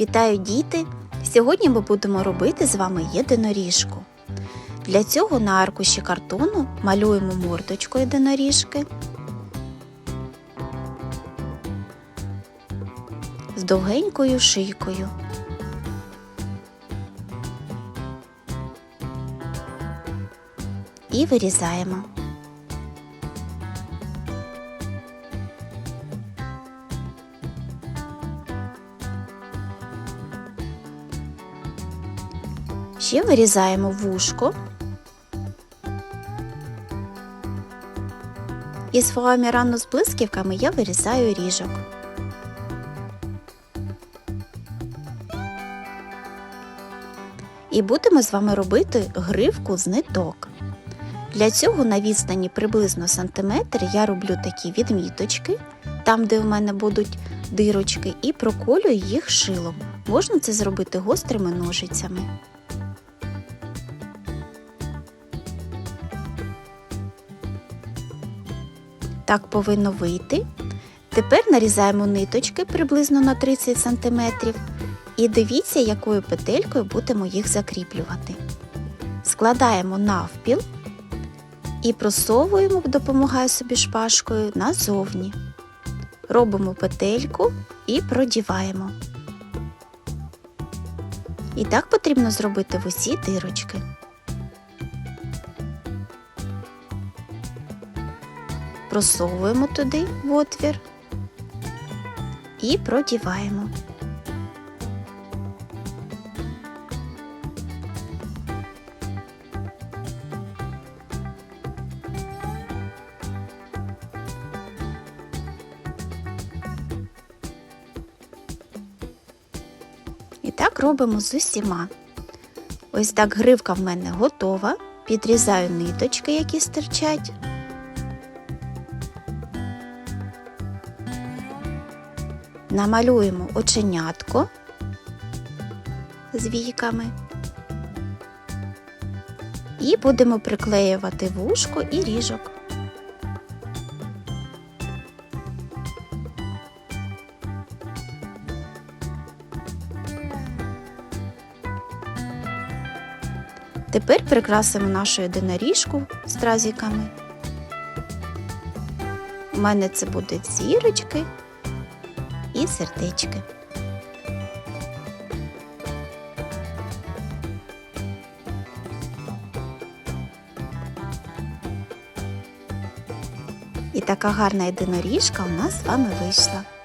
Вітаю діти! Сьогодні ми будемо робити з вами єдиноріжку. Для цього на аркуші картону малюємо мордочку єдиноріжки з довгенькою шийкою. І вирізаємо. Ще вирізаємо вушко. Із фоамірану з блисківками я вирізаю ріжок. І будемо з вами робити гривку з ниток. Для цього на відстані приблизно сантиметр я роблю такі відміточки, там, де в мене будуть дирочки, і проколюю їх шилом. Можна це зробити гострими ножицями. Так повинно вийти. Тепер нарізаємо ниточки приблизно на 30 см і дивіться, якою петелькою будемо їх закріплювати. Складаємо навпіл і просовуємо, допомагаю собі шпажкою назовні. Робимо петельку і продіваємо. І так потрібно зробити в усі дирочки. Просовуємо туди в отвір і продіваємо. І так робимо з усіма. Ось так гривка в мене готова. Підрізаю ниточки, які стирчать. Намалюємо оченятко з війками. І будемо приклеювати вушко і ріжок. Тепер прикрасимо нашу єдиноріжку стразиками. У мене це будуть зірочки і сердечки. І така гарна єдиноріжка у нас з вами вийшла.